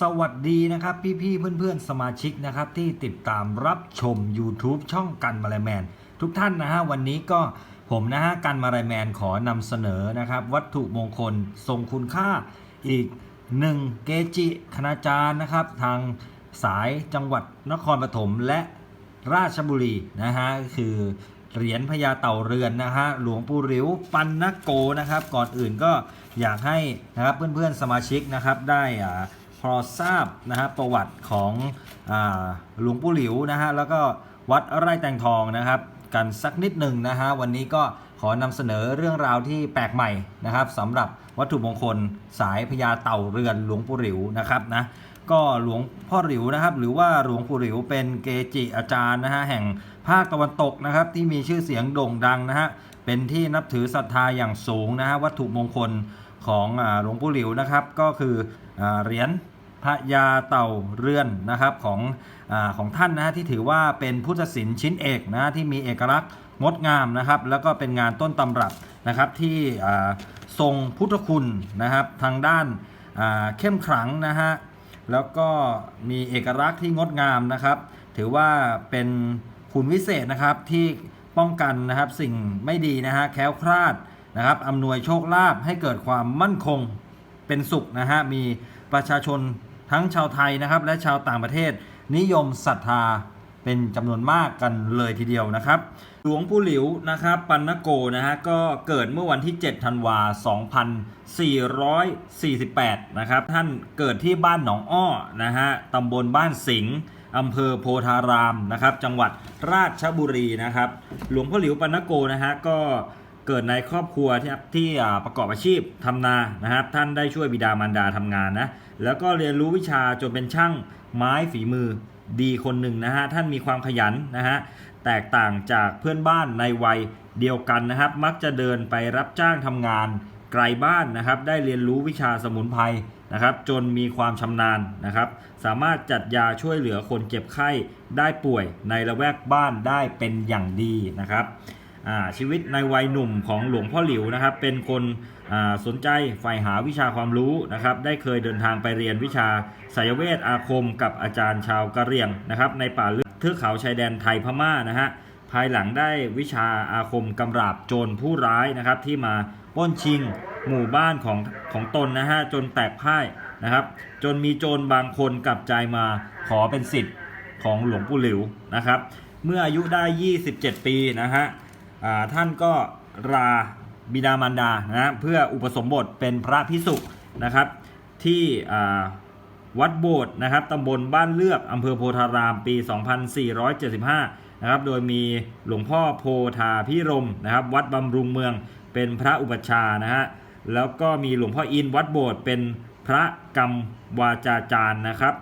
สวัสดีนะครับ พี่ๆเพื่อนๆ สมาชิกนะครับ ที่ติดตามรับชม YouTube ช่องกันมาลายแมน ทุกท่านนะฮะ วันนี้ก็ผมนะฮะกันมาลายแมนขอนำเสนอนะครับ วัตถุมงคลทรงคุณค่าอีกหนึ่งเกจิคณาจารย์นะครับ ทางสายจังหวัดนครปฐมและราชบุรีนะฮะคือเหรียญพญาเต่าเรือนนะฮะหลวงปู่ริวปันนโกนะครับ ก่อนอื่นก็อยากให้นะครับเพื่อนๆสมาชิกนะครับได้อ่า พอทราบนะฮะประวัติของอหลวงปู่หลิวนะฮะแล้วก็วัดไร่แตงทองนะครับกันสักนิดหนึ่งนะฮะวันนี้ก็ขอนำเสนอเรื่องราวที่แปลกใหม่นะครับสำหรับวัตถุมงคลสายพญาเต่าเรือนหลวงปู่หลิวนะครับนะก็หลวงพ่อหลิวนะครับหรือว่าหลวงปู่หลิวเป็นเกจิอาจารย์นะฮะแห่งภาคตะวันตกนะครับที่มีชื่อเสียงโด่งดังนะฮะเป็นที่นับถือศรัทธาอย่างสูงนะฮะวัตถุมงคลของหลวงปู่หลิวนะครับก็คืออเหรียญ พระยาเต่าเรือนนะครับของอของท่านนะฮะที่ถือว่าเป็นพุทธศิลป์ชิ้นเอกนะที่มีเอกลักษณ์งดงามนะครับแล้วก็เป็นงานต้นตำรับนะครับที่ทรงพุทธคุณนะครับทางด้านเข้มขลังนะฮะแล้วก็มีเอกลักษณ์ที่งดงามนะครับ ถือว่าเป็นคุณวิเศษนะครับที่ป้องกันนะครับสิ่งไม่ดีนะฮะแคล้วคลาดนะครับอำนวยโชคลาภให้เกิดความมั่นคงเป็นสุขนะฮะมีประชาชน ทั้งชาวไทยนะครับ และชาวต่างประเทศ นิยมศรัทธาเป็นจำนวนมากกันเลยทีเดียวนะครับ หลวงปู่หลิวนะครับ ปันนโกนะฮะก็เกิดเมื่อวันที่ 7 ธันวา 2448 นะครับ ท่านเกิดที่บ้านหนองอ้อนะฮะตำบลบ้านสิงห์อำเภอโพธารามนะครับ จังหวัดราชบุรีนะครับ หลวงพ่อหลิวปันนโกนะฮะก็ เกิดในครอบครัวที่ที่ประกอบอาชีพทำนานะครับ ท่านได้ช่วยบิดามารดาทำงานนะแล้วก็เรียนรู้วิชาจนเป็นช่างไม้ฝีมือดีคนหนึ่งนะฮะท่านมีความขยันนะฮะแตกต่างจากเพื่อนบ้านในวัยเดียวกันนะครับ มักจะเดินไปรับจ้างทำงานไกลบ้านนะครับ ได้เรียนรู้วิชาสมุนไพรนะครับ จนมีความชำนาญนะครับ สามารถจัดยาช่วยเหลือคนเจ็บไข้ได้ป่วยในละแวกบ้านได้เป็นอย่างดีนะครับ ชีวิตในวัยหนุ่มของหลวงพ่อหลิวนะครับ เป็นคนสนใจใฝ่หาวิชาความรู้นะครับ ได้เคยเดินทางไปเรียนวิชาไสยเวทอาคมกับอาจารย์ชาวกะเหรี่ยงนะครับ ในป่าลึกเทือกเขาชายแดนไทยพม่านะฮะภายหลังได้วิชาอาคมกำราบโจรผู้ร้ายนะครับ ที่มาป้นชิงหมู่บ้านของของตนนะฮะจนแตกพ่ายนะครับ จนมีโจรบางคนกลับใจมาขอเป็นสิทธิ์ของหลวงปู่หลิวนะครับ เมื่ออายุได้ 27 ปีนะฮะ ท่านก็ราบิดามารดานะเพื่ออุปสมบทเป็นพระพิสุนะครับ ที่วัดโบสถ์นะครับตำบลบ้านเลือกอำเภอโพธารามปี 2475นะครับโดยมีหลวงพ่อโพธาพิรมนะครับวัดบำรุงเมืองเป็นพระอุปชานะฮะแล้วก็มีหลวงพ่ออินวัดโบสถ์เป็นพระกรรมวาจาจารย์นะครับ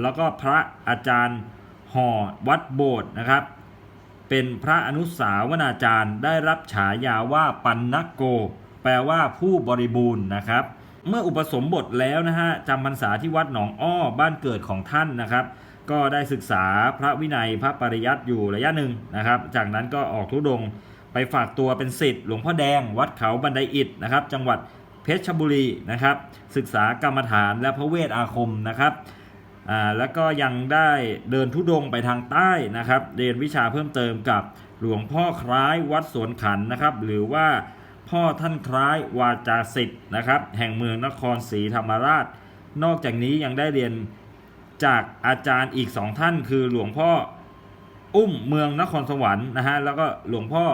แล้วก็พระอาจารย์ห่อวัดโบสถ์นะครับ เป็นพระอนุสาวนาจารย์ได้รับฉายาว่าปันนโก แปลว่าผู้บริบูรณ์นะครับ เมื่ออุปสมบทแล้วนะฮะจำพรรษาที่วัดหนองอ้อบ้านเกิดของท่านนะครับ ก็ได้ศึกษาพระวินัยพระปริยัติอยู่ระยะหนึ่งนะครับ จากนั้นก็ออกทุดงไปฝากตัวเป็นศิษย์หลวงพ่อแดง วัดเขาบันไดอิฐนะครับ จังหวัดเพชรบุรีนะครับ ศึกษากรรมฐานและพระเวทอาคมนะครับ อ่าแล้วก็ยังได้เดินทุดงไปทางใต้นะครับ เรียนวิชาเพิ่มเติมกับหลวงพ่อคล้ายวัดสวนขันนะครับ หรือว่าพ่อท่านคล้ายวาจาสิทธ์นะครับ แห่งเมืองนครศรีธรรมราช นอกจากนี้ยังได้เรียนจากอาจารย์อีกสองท่าน คือหลวงพ่ออุ้มเมืองนครสวรรค์นะฮะแล้วก็หลวงพ่อ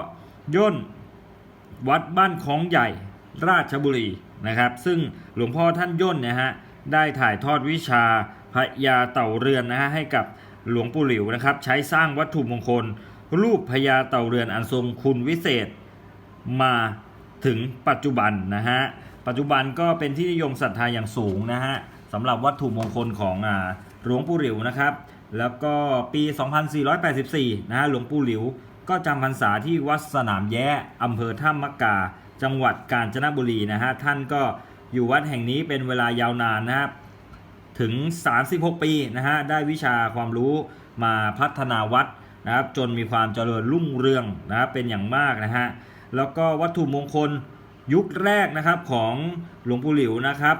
ย่นวัดบ้านของใหญ่ราชบุรีนะครับ ซึ่งหลวงพ่อท่านย่นเนะฮะได้ถ่ายทอดวิชา ระยาเต่าเรือนนะฮะให้กับหลวงปู่หลิวนะครับ ใช้สร้างวัตถุมงคล รูปพญาเต่าเรือนอันทรงคุณวิเศษมาถึงปัจจุบันนะฮะปัจจุบันก็เป็นที่นิยมศรัทธาอย่างสูงนะฮะสำหรับวัตถุมงคลของหลวงปู่หลิวนะครับ แล้วก็ปี 2484 นะฮะหลวงปู่หลิวก็จำพรรษาที่วัดสนามแย้อำเภอท่ามะกา จังหวัดกาญจนบุรีนะฮะท่านก็อยู่วัดแห่งนี้เป็นเวลายาวนานนะครับ ถึง 36 ปีนะฮะได้วิชาความรู้มาพัฒนาวัดนะครับจนมีความเจริญรุ่งเรืองนะครับเป็นอย่างมากนะฮะแล้วก็วัตถุมงคลยุคแรกนะครับของหลวงปู่หลิวนะครับ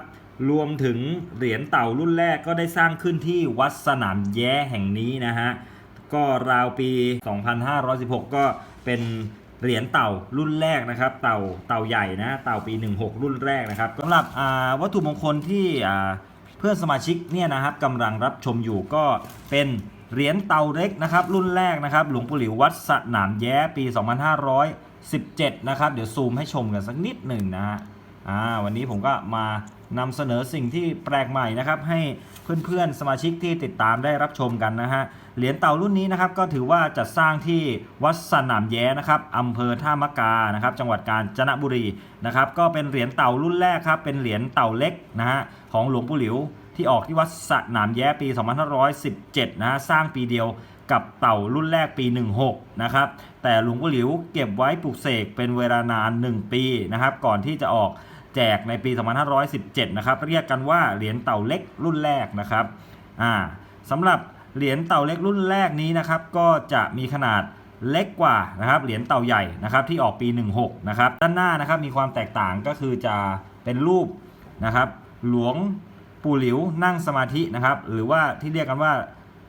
รวมถึงเหรียญเต่ารุ่นแรกก็ได้สร้างขึ้นที่วัดสนามแย้แห่งนี้นะฮะก็ราวปี 2516 ก็เป็นเหรียญเต่ารุ่นแรกนะครับ เต่าเต่าใหญ่นะเต่าปี 16 รุ่นแรกนะครับสำหรับวัตถุมงคลที่ เพื่อนสมาชิกเนี่ยนะครับกำลังรับชมอยู่ก็เป็นเหรียญเตาเล็กนะครับรุ่นแรกนะครับหลวงปู่หลิววัดสนามแย้ปี 2517 นะครับ เดี๋ยวซูมให้ชมกันสักนิดหนึ่งนะฮะอ่าวันนี้ผมก็มา นำเสนอสิ่งที่แปลกใหม่นะครับให้เพื่อนๆสมาชิกที่ติดตามได้รับชมกันนะฮะเหรียญเต่ารุ่นนี้นะครับก็ถือว่าจัดสร้างที่วัดสนามแย้นะครับอำเภอท่ามะกานะครับจังหวัดกาญจนบุรีนะครับก็เป็นเหรียญเต่ารุ่นแรกครับเป็นเหรียญเต่าเล็กนะฮะของหลวงปู่หลิวที่ออกที่วัดสนามแย้ปี 2517 นะฮะสร้างปีเดียวกับเต่ารุ่นแรกปี 16 นะครับ แต่หลวงปู่หลิวเก็บไว้ปลูกเสกเป็นเวลานาน 1 ปีนะครับ ก่อนที่จะออก แจกในปี 2517 นะครับ เรียกกันว่าเหรียญเต่าเล็กรุ่นแรกนะครับอ่าสำหรับเหรียญเต่าเล็กรุ่นแรกนี้นะครับ ก็จะมีขนาดเล็กกว่านะครับเหรียญเต่าใหญ่นะครับที่ออกปี 16 นะครับ ด้านหน้านะครับมีความแตกต่างก็คือจะเป็นรูปนะครับหลวงปู่หลิวนั่งสมาธินะครับ หรือว่าที่เรียกกันว่า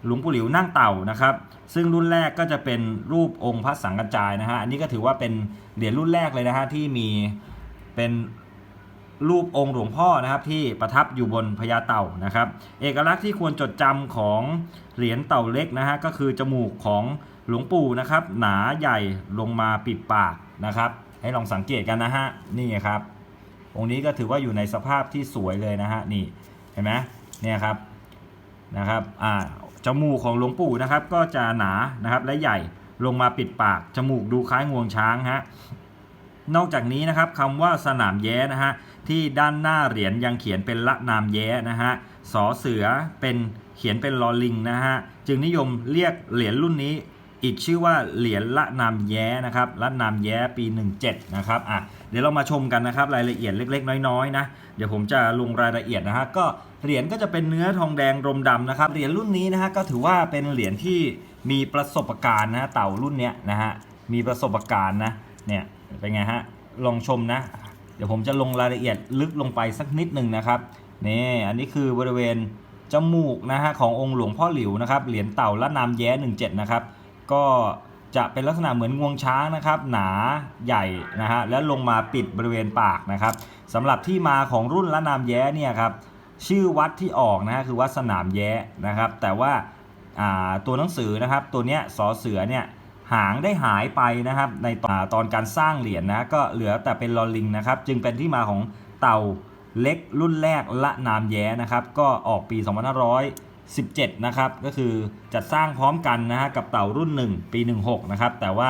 หลวงปู่หลิวนั่งเต่านะครับ ซึ่งรุ่นแรกก็จะเป็นรูปองค์พระสังกัจจายนะฮะอันนี้ก็ถือว่าเป็นเหรียญรุ่นแรกเลยนะฮะที่มีเป็น รูปองค์หลวงพ่อนะครับที่ประทับอยู่บนพญาเต่านะครับ เอกลักษณ์ที่ควรจดจำของเหรียญเต่าเล็กนะฮะก็คือจมูกของหลวงปู่นะครับ หนาใหญ่ลงมาปิดปากนะครับ ให้ลองสังเกตกันนะฮะนี่ครับ องค์นี้ก็ถือว่าอยู่ในสภาพที่สวยเลยนะฮะนี่เห็นไหมเนี่ยครับนะครับอ่าจมูกของหลวงปู่นะครับ ก็จะหนานะครับและใหญ่ลงมาปิดปากจมูกดูคล้ายงวงช้างฮะ นอกจากนี้นะครับคำว่าสนามแย้นะฮะที่ด้านหน้าเหรียญยังเขียนเป็นละนามแย้นะฮะสอเสือเป็นเขียนเป็นลอลิงนะฮะจึงนิยมเรียกเหรียญรุ่นนี้ อีกชื่อว่าเหรียญละนามแย้นะครับละนามแย้ปี 17นะครับอะเดี๋ยวเรามาชมกันนะครับรายละเอียดเล็ก ๆ น้อยๆนะเดี๋ยวผมจะลงรายละเอียดนะฮะก็เหรียญก็จะเป็นเนื้อทองแดงรมดำนะครับเหรียญรุ่นนี้นะฮะก็ถือว่าเป็นเหรียญที่มีประสบการณ์นะฮะเต่ารุ่นเนี้ยนะฮะมีประสบการณ์นะเนี่ย เป็นไงฮะ ลองชมนะ เดี๋ยวผมจะลงรายละเอียดลึกลงไปสักนิดหนึ่งนะครับนี่อันนี้คือบริเวณจมูกนะฮะขององค์หลวงพ่อหลิวนะครับเหรียญเต่าละนามแย้17นะครับก็จะเป็นลักษณะเหมือนงวงช้างนะครับ หนาใหญ่นะฮะแล้วลงมาปิดบริเวณปากนะครับสำหรับที่มาของรุ่นละนามแย้เนี่ยครับชื่อวัดที่ออกนะฮะคือวัดสนามแย้นะครับ แต่ว่าอ่าตัวหนังสือนะครับ ตัวเนี้ยสอเสือเนี่ย หางได้หายไปนะครับในตอนตอนการสร้างเหรียญนะก็เหลือแต่เป็นลอลิงนะครับจึงเป็นที่มาของเต่าเล็กรุ่นแรกละนามแย้นะครับก็ออกปี 2517 นะครับก็คือจัดสร้างพร้อมกันนะฮะกับเต่ารุ่น 1 ปี 16 นะครับแต่ว่า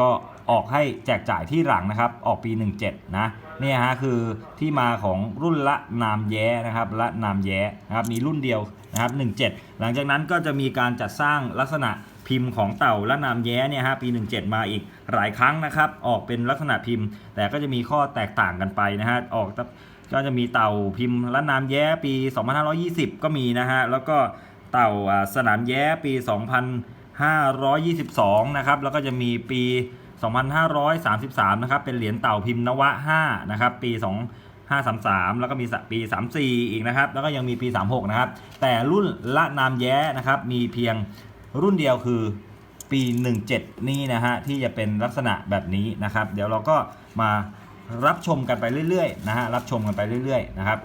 ก็ออกให้แจกจ่ายที่หลังนะครับออกปี 17 นะเนี่ยฮะคือที่มาของรุ่นละนามแย้นะครับละนามแย้นะครับมีรุ่นเดียวนะครับ17 หลังจากนั้นก็จะมีการจัดสร้างลักษณะ พิมพ์ของเต่าละนามแย้เนี่ยฮะปี 17 มาอีกหลายครั้งนะครับ ออกเป็นลักษณะพิมพ์ แต่ก็จะมีข้อแตกต่างกันไปนะฮะออกก็จะมีเต่าพิมพ์ละนามแย้ปี 2520 ก็มีนะฮะแล้วก็เต่าสนามแย้ปี 2522 นะครับแล้วก็จะมีปี 2533 นะครับเป็นเหรียญเต่าพิมพ์นวะ 5 นะครับปี 2533 แล้วก็มีปี 34 อีกนะครับ แล้วก็ยังมีปี 36 นะครับ แต่รุ่นละนามแย้นะครับ มีเพียง รุ่นเดียวคือปี 17 นี่นะฮะ ที่จะเป็นลักษณะแบบนี้นะครับ เดี๋ยวเราก็มารับชมกันไปเรื่อยๆนะฮะรับชมกันไปเรื่อยๆนะครับ